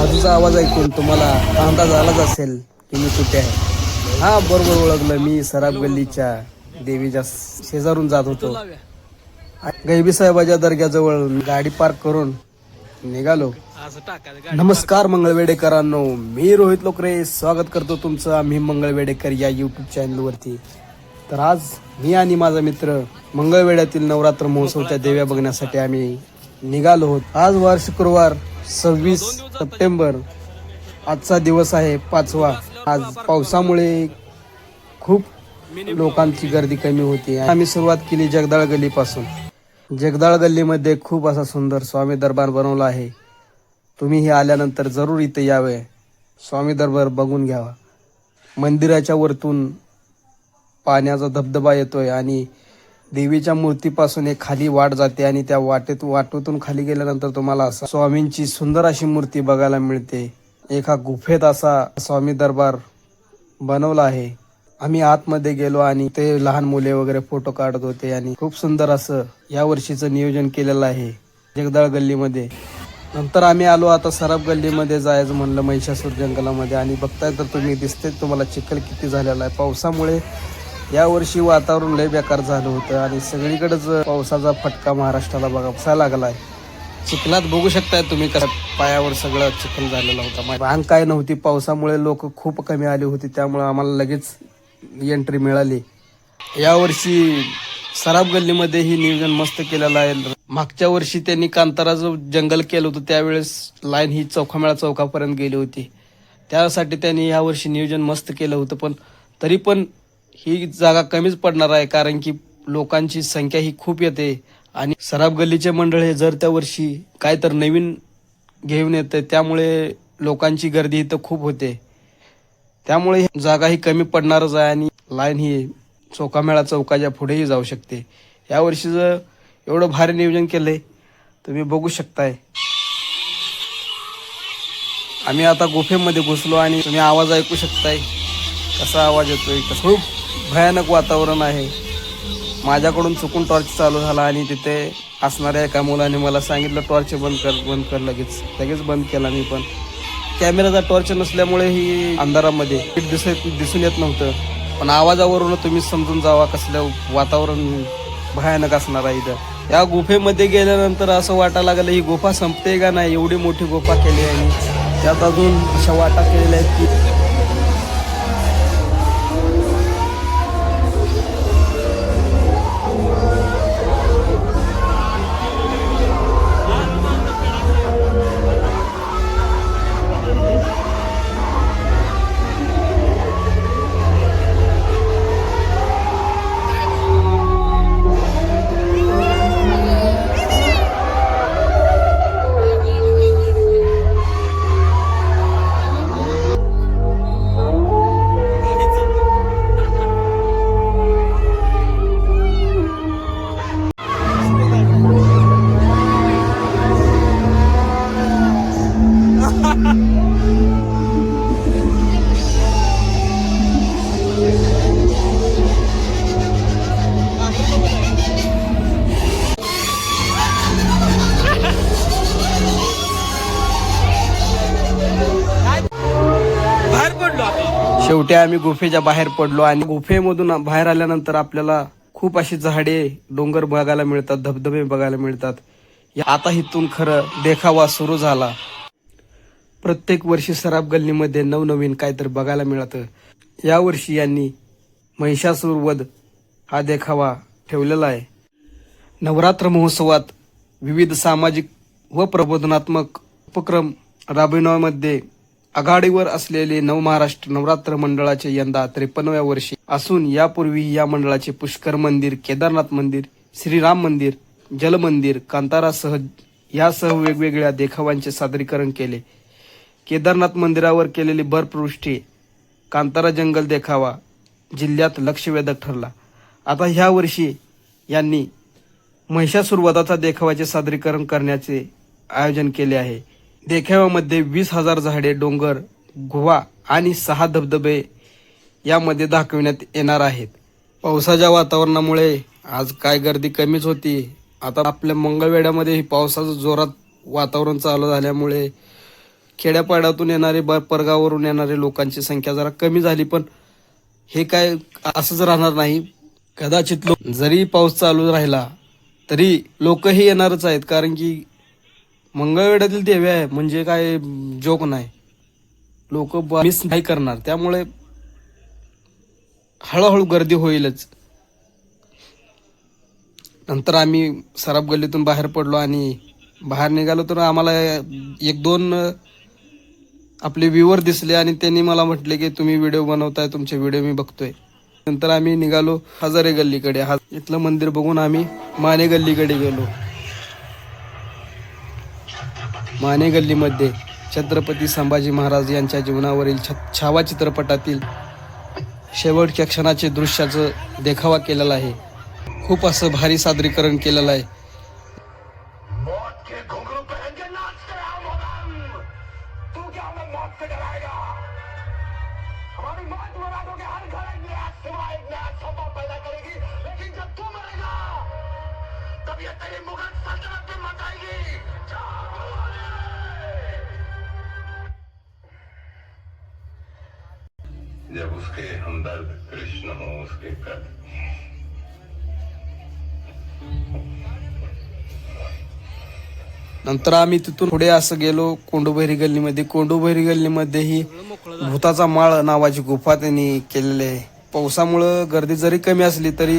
बाजूचा आवाज ऐकून तुम्हाला अंदाज आलाच असेल की मी कुठे आहे. हा बरोबर ओळखलं मी सराब गल्लीच्या देवीच्या शेजारून जात होतो. गैबी साहेबाच्या दर्ग्याजवळ गाडी पार्क करून निघालो. नमस्कार मंगळवेडेकरांनो. मी रोहित लोकरे. स्वागत करतो तुमचं आम्ही मंगळवेडेकर या युट्यूब चॅनलवरती तर आज मी आणि माझा मित्र मंगळवेड्यातील नवरात्र महोत्सवच्या देव्या बघण्यासाठी आम्ही निघालो आहोत. आज वार शुक्रवार सव्वीस सप्टेंबर आजचा दिवस आहे पाचवा. आज पावसामुळे खूप लोकांची गर्दी कमी होती. आम्ही सुरुवात केली जगदाळ गल्लीपासून. जगदाळ गल्लीमध्ये खूप असा सुंदर स्वामी दरबार बनवला आहे. तुम्हीही आल्यानंतर जरूर इथे यावे. स्वामी दरबार बघून घ्यावा. मंदिराच्या वरतून पाण्याचा धबधबा येतोय आणि देवीच्या मूर्तीपासून एक खाली वाट जाते आणि त्या वाटेत वाटेतून खाली गेल्यानंतर तुम्हाला असा स्वामींची सुंदर अशी मूर्ती बघायला मिळते. एका गुफेत असा स्वामी दरबार बनवला आहे. आम्ही आतमध्ये गेलो आणि ते लहान मुले वगैरे फोटो काढत होते आणि खूप सुंदर असं या वर्षीचं नियोजन केलेलं आहे जगदाळ गल्लीमध्ये. नंतर आम्ही आलो आता सरब गल्लीमध्ये जायचं म्हणलं महिषासूर जंगलामध्ये. आणि बघताय तर तुम्ही दिसते तुम्हाला चिखल किती झालेला आहे. पावसामुळे या वर्षी वातावरण लय बेकार झालं होतं आणि सगळीकडेच पावसाचा फटका महाराष्ट्राला बघा कसा लागलाय. चिखलात बघू शकताय तुम्ही कसं पायावर सगळं चिखल झालेला होता. रांग काय नव्हती पावसामुळे लोक खूप कमी आले होते त्यामुळे आम्हाला लगेच एंट्री मिळाली. यावर्षी सराब गल्लीमध्ये ही नियोजन मस्त केलेलं आहे. मागच्या वर्षी त्यांनी कांताराचं जंगल केलं होतं त्यावेळेस लाईन ही चौकामेळा चौकापर्यंत गेली होती. त्यासाठी त्यांनी यावर्षी नियोजन मस्त केलं होतं पण तरी पण ही जागा कमीच पडणार आहे कारण की लोकांची संख्या ही खूप येते. आणि सराब गल्लीचे मंडळ हे जर त्या वर्षी काय तर नवीन घेऊन येते त्यामुळे लोकांची गर्दी इथं खूप होते. त्यामुळे जागा ही कमी पडणारच आहे आणि लाईन ही चौकामेळा चौकाच्या पुढेही जाऊ शकते. यावर्षी जर एवढं भारी नियोजन केलंय तुम्ही बघू शकताय. आम्ही आता गुफेमध्ये घुसलो आणि तुम्ही आवाज ऐकू शकताय. कसा आवाज येतोय? कसं- भयानक वातावरण आहे. माझ्याकडून चुकून टॉर्च चालू झाला आणि तिथे असणाऱ्या एका मुलाने मला सांगितलं टॉर्च बंद कर बंद कर लगेच. लगेच बंद केला मी पण. कॅमेराचा टॉर्च नसल्यामुळे ही अंधारामध्ये नीट दिसत दिसून येत नव्हतं. पण आवाजावरून तुम्ही समजून जावा कसलं वातावरण भयानक असणार आहे इथं. या गुफेमध्ये गेल्यानंतर असं वाटायला लागलं ही गुफा संपते का नाही? एवढी मोठी गुफा केली आहे. आणि त्यात अजून अशा वाटा केलेल्या आहेत की शेवटी आम्ही गुफेच्या बाहेर पडलो आणि गुफेमधून बाहेर आल्यानंतर आपल्याला खूप अशी झाडे डोंगर बघायला मिळतात धबधबे बघायला मिळतात. या- आता इथून खरं देखावा सुरू झाला. प्रत्येक वर्षी सराब गल्लीमध्ये नवनवीन काहीतरी बघायला मिळतं. यावर्षी यांनी महिषासूर वध हा देखावा ठेवलेला आहे. नवरात्र महोत्सवात विविध सामाजिक व प्रबोधनात्मक उपक्रम राबविण्यामध्ये आघाडीवर असलेले नवमहाराष्ट्र नवरात्र मंडळाचे यंदा त्रेपन्नव्या वर्षी असून यापूर्वी या मंडळाचे पुष्कर मंदिर केदारनाथ मंदिर श्रीराम मंदिर जलमंदिर कांतारासह यासह वेगवेगळ्या देखावांचे सादरीकरण केले. केदारनाथ मंदिरावर केलेली बर्फवृष्टी कांतारा जंगल देखावा जिल्ह्यात लक्षवेधक ठरला. आता ह्या वर्षी यांनी महिषासूर वधाचा देखावाचे सादरीकरण करण्याचे आयोजन केले आहे. देखाव्यामध्ये वीस हजार झाडे डोंगर गुहा आणि सहा धबधबे यामध्ये दाखविण्यात येणार आहेत. पावसाच्या वातावरणामुळे आज काय गर्दी कमीच होती. आता आपल्या मंगळवेड्यामध्ये पावसाचं जोरात वातावरण चालू झाल्यामुळे खेड्यापाड्यातून येणारे परगावरून येणारे लोकांची संख्या जरा कमी झाली पण हे काय असंच राहणार नाही. कदाचित लोक जरी पाऊस चालू राहिला तरी लोकही येणारच आहेत कारण की मंगळवेढ्यातील देवी आहे म्हणजे काय जोक नाही. लोक मिस नाही करणार. त्यामुळे हळूहळू गर्दी होईलच. नंतर आम्ही सराफ गल्लीतून बाहेर पडलो आणि बाहेर निघालो तर आम्हाला एक दोन आपले व्ह्यूवर दिसले आणि त्यांनी मला म्हटले की तुम्ही व्हिडिओ बनवताय तुमचे व्हिडिओ मी बघतोय. नंतर आम्ही निघालो हजारे गल्लीकडे. हा इथलं मंदिर बघून आम्ही माने गल्लीकडे गेलो. माने गल्लीमध्ये छत्रपती संभाजी महाराज यांच्या जीवनावरील छ छावा चित्रपटातील शेवटच्या क्षणाचे दृश्याचं देखावा केलेला आहे. खूप असं भारी सादरीकरण केलेलं आहे. सल्तनत मत आएगी जब उसके हमदर्द कृष्ण हो उसके कद नंतर आम्ही तिथून पुढे असं गेलो कोंडूबैरी गल्लीमध्ये. कोंडूबैरी गल्लीमध्येही भूताचा माळ नावाची गुफा त्यांनी केलेली आहे. पावसामुळं गर्दी जरी कमी असली तरी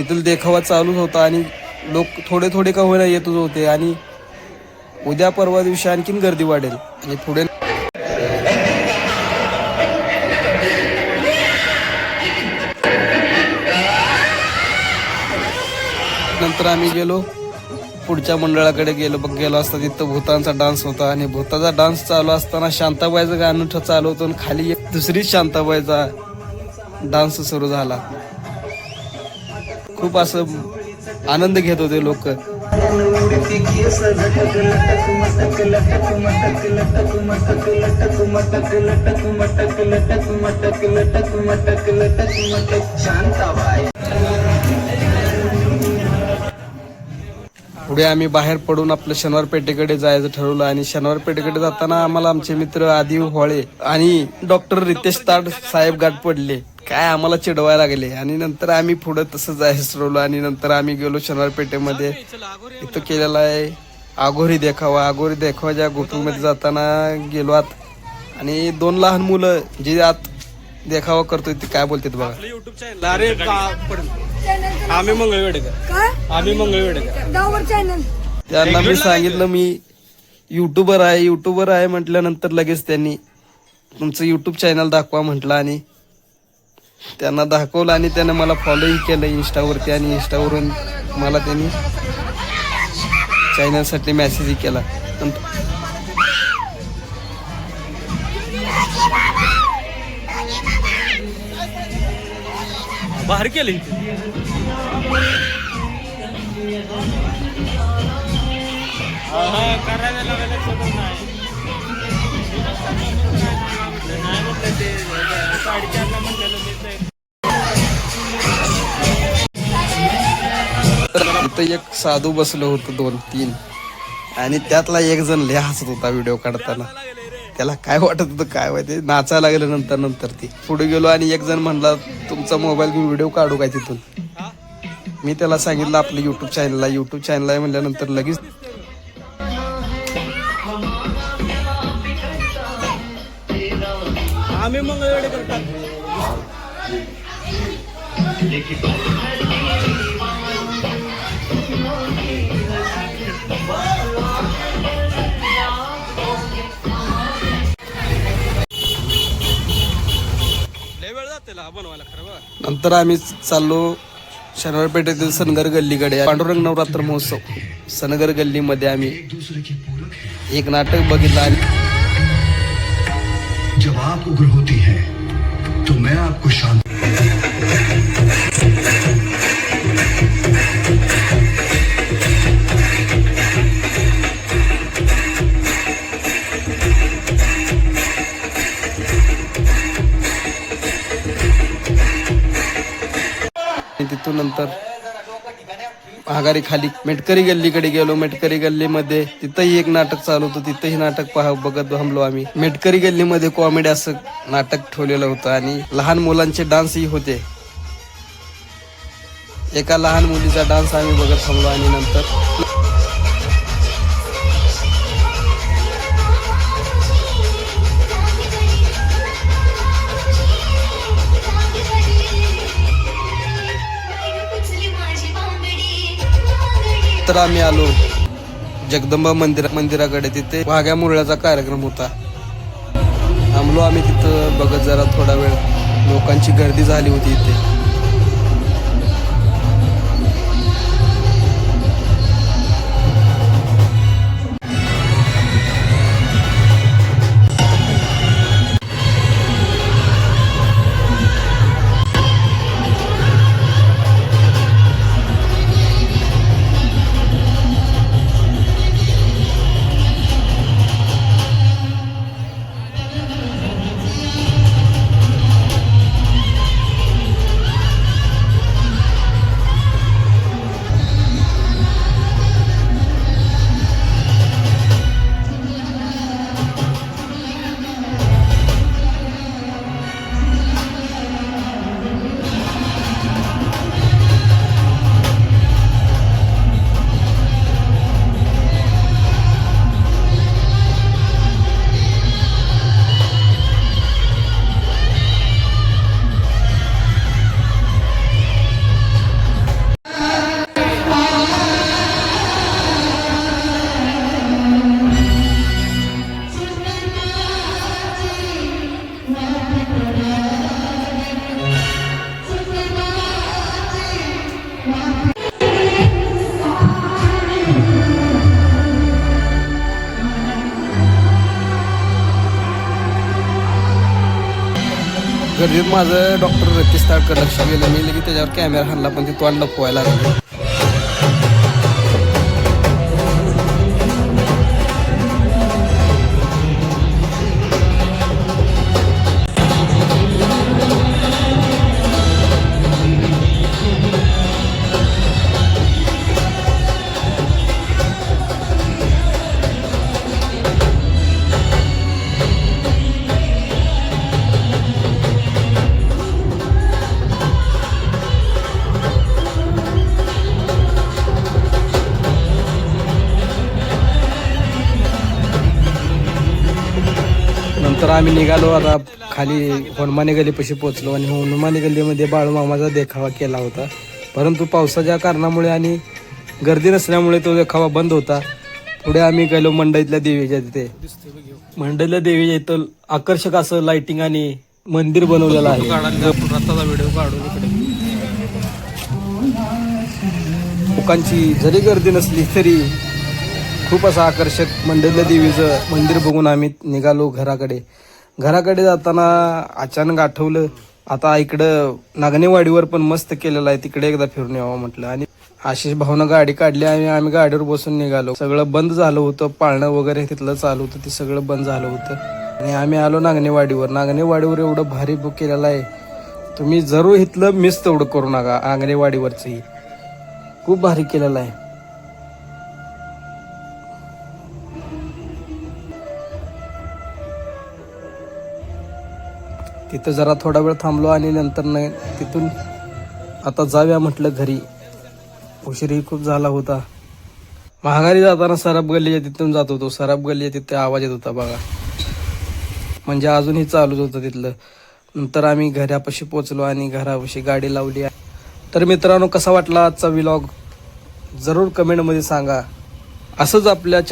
इथून देखावा चालूच होता आणि लोक थोडे थोडे का होईना येतच होते आणि उद्या परवा दिवशी आणखीन गर्दी वाढेल. आणि पुढे नंतर आम्ही गेलो. पुढच्या मंडळाकडे गेलो. बघ गेलो असता तिथं भूतांचा डान्स होता. आणि भूताचा डान्स चालू असताना शांताबाईचं गाणं चालू होतं आणि खाली एक दुसरी शांताबाईचा डान्स सुरू झाला. खूप असं आनंद घेत होते लोक. पुढे आम्ही बाहेर पडून आपलं शनिवार पेठेकडे जायचं ठरवलं आणि शनिवार पेठेकडे जाताना आम्हाला आमचे मित्र आदिव होळे आणि डॉक्टर रितेश ताड साहेब गाठ पडले. काय आम्हाला चिडवायला लागले. आणि नंतर आम्ही पुढे तसं जायचं ठरवलं आणि नंतर आम्ही गेलो शनिवार पेठेमध्ये इथं केलेला आहे आघोरी देखावा. आघोरी देखावाच्या गुफेमध्ये जाताना गेलो आत. आणि दोन लहान मुलं जे आत देखावा करतोय ते काय बोलतात बघा. युट्यूब चॅनल अरे का- पड- आम्ही मंगळवेडेकर. आम्ही मंगळवेडेकर. डावर चॅनल त्यांना मी सांगितलं मी युट्यूबर आहे. युट्यूबर आहे म्हटल्यानंतर लगेच त्यांनी तुमचं युट्यूब चॅनल दाखवा म्हटलं आणि त्यांना दाखवलं आणि त्यानं मला फॉलोही केलं इन्स्टावरती आणि इन्स्टावरून मला त्यांनी चॅनलसाठी मेसेजही केला. बाहेर केलं. करायला तर एक साधू बसलो होतं दोन तीन. आणि त्यातला एक जण लय हसत होता व्हिडिओ काढताना. त्याला काय वाटत होतं काय माहिती नाचायला लागलं नंतर नंतर ते. पुढे गेलो आणि एक जण म्हणला तुमचा मोबाईल घेऊन व्हिडिओ काढू काय तिथून? मी त्याला सांगितलं आपलं युट्यूब चॅनलला युट्यूब चॅनलला म्हणल्यानंतर लगेच आम्ही मंगळवेडेकर नंतर आम्ही चाललो शनिवार पेठेतील सनगर गल्लीकडे. पांडुरंग नवरात्र महोत्सव. सनगर गल्लीमध्ये आम्ही एक नाटक बघितलं आणि जब आप उग्र होती हैं तो मैं आपको शांत तिथून नंतर महागारी खाली. मेटकरी गल्लीकडे गेलो. मेटकरी गल्लीमध्ये तिथंही एक नाटक चालू होतं. तिथंही नाटक पाह बघत थांबलो आम्ही. मेटकरी गल्लीमध्ये कॉमेडी असं नाटक ठेवलेलं होतं आणि लहान मुलांचे डान्सही होते. एका लहान मुलीचा डान्स आम्ही बघत थांबलो आणि नंतर नंतर आम्ही आलो. जगदंबा मंदिर मंदिराकडे तिथे वाघ्या मुरळ्याचा कार्यक्रम होता. थांबलो आम्ही तिथं बघत जरा थोडा वेळ. लोकांची गर्दी झाली होती इथे. गर्दीत माझं डॉक्टर रतीस ताळकर लक्ष गेलं. मी लगेच त्याच्यावर कॅमेरा हाणला पण ते तोंड लपवायला लागलं. आम्ही निघालो आता खाली हनुमानी गल्लीपाशी पोहोचलो आणि हनुमानी गल्लीमध्ये बाळूमामाचा देखावा केला होता. परंतु पावसाच्या कारणामुळे आणि गर्दी नसल्यामुळे तो देखावा बंद होता. पुढे आम्ही गेलो मंडईतल्या देवीच्या तिथे. मंडईतल्या देवीच्या इथं आकर्षक असं लाइटिंग आणि मंदिर बनवलेलं आहे. व्हिडिओ काढून इकडे लोकांची जरी गर्दी नसली तरी खूप असं आकर्षक मंडलं देवीचं मंदिर बघून आम्ही निघालो घराकडे. घराकडे जाताना अचानक आठवलं आता इकडं नागणेवाडीवर पण मस्त केलेलं आहे तिकडे एकदा फिरून यावं म्हटलं. आणि आशिष भाऊनं गाडी काढली आणि आम्ही गाडीवर बसून निघालो. सगळं बंद झालं होतं पाळणं वगैरे तिथलं चालू होतं ते सगळं बंद झालं होतं. आणि आम्ही आलो नागणेवाडीवर. नागणेवाडीवर एवढं भारी बुक केलेलं आहे. तुम्ही जरूर इथलं मिस तेवढं करू नका अंगणेवाडीवरचंही खूप भारी केलेलं आहे. तिथं जरा थोडा वेळ थांबलो आणि नंतर न तिथून आता जाऊया म्हटलं घरी. उशीरही खूप झाला होता. महागारी जाताना सराब गल्लीच्या तिथून जात होतो. सराब गल्लीच्या तिथे आवाज येत होता बघा. म्हणजे अजूनही चालूच होतं तिथलं. नंतर आम्ही घरापाशी पोचलो आणि घरापाशी गाडी लावली. तर मित्रांनो कसा वाटला आजचा विलॉग जरूर कमेंटमध्ये सांगा. असंच आपल्या चॅ